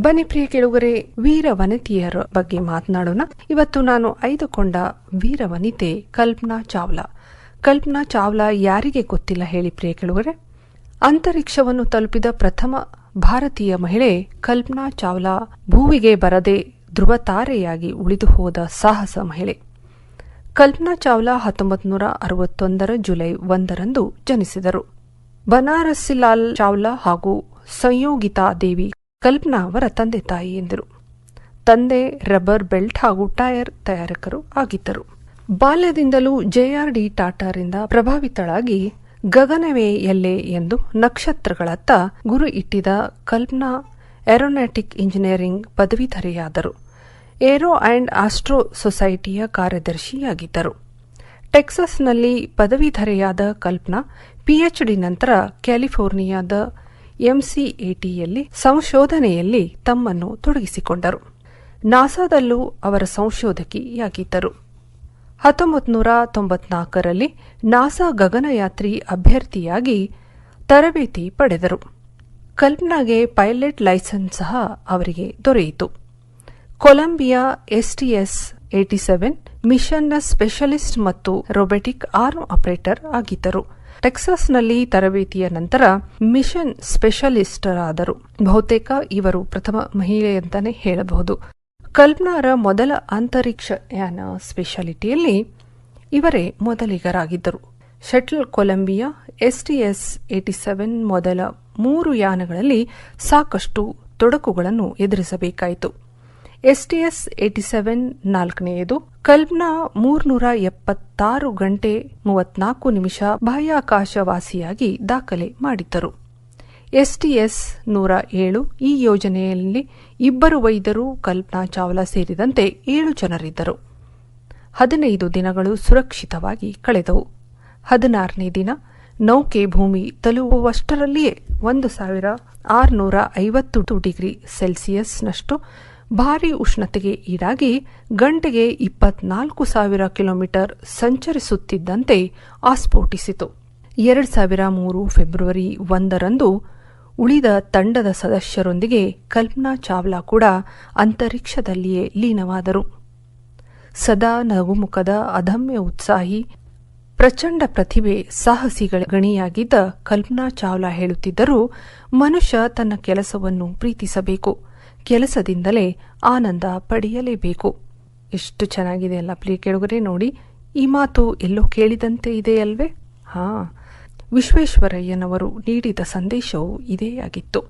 ಬನ್ನಿ ಪ್ರಿಯ ಕೆಳಗರೆ ವೀರ ವನಿತೆಯರ ಬಗ್ಗೆ ಮಾತನಾಡೋಣ. ಇವತ್ತು ನಾನು ಐದುಕೊಂಡ ವೀರ ವನಿತೆ ಕಲ್ಪನಾ ಚಾವ್ಲಾ. ಕಲ್ಪನಾ ಚಾವ್ಲಾ ಯಾರಿಗೆ ಗೊತ್ತಿಲ್ಲ ಹೇಳಿ ಪ್ರಿಯ ಕೆಳಗರೆ? ಅಂತರಿಕ್ಷವನ್ನು ತಲುಪಿದ ಪ್ರಥಮ ಭಾರತೀಯ ಮಹಿಳೆ ಕಲ್ಪನಾ ಚಾವ್ಲಾ ಭೂವಿಗೆ ಬರದೆ ಧ್ರುವತಾರೆಯಾಗಿ ಉಳಿದು ಹೋದ ಸಾಹಸ ಮಹಿಳೆ. ಕಲ್ಪನಾ ಚಾವ್ಲಾ ಹತ್ತೊಂಬತ್ತು ನೂರ ಅರವತ್ತೊಂದರ ಜುಲೈ ಒಂದರಂದು ಜನಿಸಿದರು. ಬನಾರಸಿಲಾಲ್ ಚಾವ್ಲಾ ಹಾಗೂ ಸಂಯೋಗಿತಾ ದೇವಿ ಕಲ್ಪನಾ ಅವರ ತಂದೆ ತಾಯಿ ಎಂದರು. ತಂದೆ, ರಬ್ಬರ್ ಬೆಲ್ಟ್ ಹಾಗೂ ಟೈರ್ ತಯಾರಕರು ಆಗಿದ್ದರು. ಬಾಲ್ಯದಿಂದಲೂ ಜೆಆರ್ಡಿ ಟಾಟಾರಿಂದ ಪ್ರಭಾವಿತಳಾಗಿ ಗಗನವೇ ಎಲ್ಲೆ ಎಂದು ನಕ್ಷತ್ರಗಳತ್ತ ಗುರು ಇಟ್ಟಿದ ಕಲ್ಪನಾ ಏರೋನಾಟಿಕ್ ಇಂಜಿನಿಯರಿಂಗ್ ಪದವೀಧರೆಯಾದರು. ಏರೋ ಅಂಡ್ ಆಸ್ಟ್ರೋ ಸೊಸೈಟಿಯ ಕಾರ್ಯದರ್ಶಿಯಾಗಿದ್ದರು. ಟೆಕ್ಸಸ್ನಲ್ಲಿ ಪದವೀಧರೆಯಾದ ಕಲ್ಪನಾ ಪಿಎಚ್ಡಿ ನಂತರ ಕ್ಯಾಲಿಫೋರ್ನಿಯಾದ ಎಂಸಿಎಟಿಯಲ್ಲಿ ಸಂಶೋಧನೆಯಲ್ಲಿ ತಮ್ಮನ್ನು ತೊಡಗಿಸಿಕೊಂಡರು. ನಾಸಾದಲ್ಲೂ ಅವರ ಸಂಶೋಧಕಿಯಾಗಿದ್ದರು. ಹತ್ತೊಂಬತ್ತು ನೂರ ತೊಂಬತ್ನಾಲ್ಕರಲ್ಲಿ ನಾಸಾ ಗಗನಯಾತ್ರಿ ಅಭ್ಯರ್ಥಿಯಾಗಿ ತರಬೇತಿ ಪಡೆದರು. ಕಲ್ಪನಾಗೆ ಪೈಲಟ್ ಲೈಸೆನ್ಸ್ ಸಹ ಅವರಿಗೆ ದೊರೆಯಿತು. ಕೊಲಂಬಿಯಾ ಎಸ್ಟಿಎಸ್ ಏಟಿ ಸೆವೆನ್ ಮಿಷನ್ನ ಸ್ಪೆಷಲಿಸ್ಟ್ ಮತ್ತು ರೊಬೆಟಿಕ್ ಆರ್ಮ್ ಆಪರೇಟರ್ ಆಗಿದ್ದರು. ಟೆಕ್ಸಾಸ್ನಲ್ಲಿ ತರಬೇತಿಯ ನಂತರ ಮಿಷನ್ ಸ್ಪೆಷಲಿಸ್ಟ್ ಆದರು ಬಹುತೇಕ ಇವರು ಪ್ರಥಮ ಮಹಿಳೆ ಅಂತಾನೆ ಹೇಳಬಹುದು. ಕಲ್ಪನಾರ ಮೊದಲ ಅಂತರಿಕ್ಷ ಯಾನ ಸ್ಪೆಷಾಲಿಟಿಯಲ್ಲಿ ಇವರೇ ಮೊದಲಿಗರಾಗಿದ್ದರು. Shuttle Columbia STS eighty seven ಮೊದಲ ಮೂರು ಯಾನಗಳಲ್ಲಿ ಸಾಕಷ್ಟು ತೊಡಕುಗಳನ್ನು ಎದುರಿಸಬೇಕಾಯಿತು. ಎಸ್ಟಿಎಸ್ ಏಟಿ ಸೆವೆನ್ ನಾಲ್ಕನೆಯದು. ಕಲ್ಪನಾ ಮೂರ್ನೂರ ಎಪ್ಪತ್ತಾರು ಗಂಟೆ ಮೂವತ್ನಾಲ್ಕು ನಿಮಿಷ ಬಾಹ್ಯಾಕಾಶವಾಸಿಯಾಗಿ ದಾಖಲೆ ಮಾಡಿದ್ದರು. ಎಸ್ಟಿಎಸ್ ನೂರ ಏಳು ಈ ಯೋಜನೆಯಲ್ಲಿ ಇಬ್ಬರು ವೈದ್ಯರು, ಕಲ್ಪನಾ ಚಾವ್ಲಾ ಸೇರಿದಂತೆ ಏಳು ಜನರಿದ್ದರು. ಹದಿನೈದು ದಿನಗಳು ಸುರಕ್ಷಿತವಾಗಿ ಕಳೆದವು. ಹದಿನಾರನೇ ದಿನ ನೌಕೆ ಭೂಮಿ ತಲುಪುವಷ್ಟರಲ್ಲಿಯೇ ಒಂದು ಸಾವಿರ ಆರುನೂರ ಐವತ್ತು ಡಿಗ್ರಿ ಸೆಲ್ಸಿಯಸ್ನಷ್ಟು ಭಾರೀ ಉಷ್ಣತೆಗೆ ಈಡಾಗಿ ಗಂಟೆಗೆ ಇಪ್ಪತ್ನಾಲ್ಕು ಸಾವಿರ ಕಿಲೋಮೀಟರ್ ಸಂಚರಿಸುತ್ತಿದ್ದಂತೆ ಆಸ್ಫೋಟಿಸಿತು. ಎರಡು ಸಾವಿರ ಮೂರು ಫೆಬ್ರವರಿ ಒಂದರಂದು ಉಳಿದ ತಂಡದ ಸದಸ್ಯರೊಂದಿಗೆ ಕಲ್ಪನಾ ಚಾವ್ಲಾ ಕೂಡ ಅಂತರಿಕ್ಷದಲ್ಲಿಯೇ ಲೀನವಾದರು. ಸದಾ ನಗುಮುಖದ ಅದಮ್ಯ ಉತ್ಸಾಹಿ, ಪ್ರಚಂಡ ಪ್ರತಿಭೆ ಸಾಹಸಿಗಳ ಗಣಿಯಾಗಿದ್ದ ಕಲ್ಪನಾ ಚಾವ್ಲಾ ಹೇಳುತ್ತಿದ್ದರೂ ಮನುಷ್ಯ ತನ್ನ ಕೆಲಸವನ್ನು ಪ್ರೀತಿಸಬೇಕು. ಕೆಲಸದಿಂದಲೇ ಆನಂದ ಪಡೆಯಲೇಬೇಕು. ಎಷ್ಟು ಚೆನ್ನಾಗಿದೆ ಅಲ್ಲ ಪ್ಲೇ ಕೆಳಗರೆ, ನೋಡಿ, ಈ ಮಾತು ಎಲ್ಲೋ ಕೇಳಿದಂತೆ ಇದೆಯಲ್ವೇ ಹಾ, ವಿಶ್ವೇಶ್ವರಯ್ಯನವರು ನೀಡಿದ ಸಂದೇಶವು ಇದೇ ಆಗಿತ್ತು.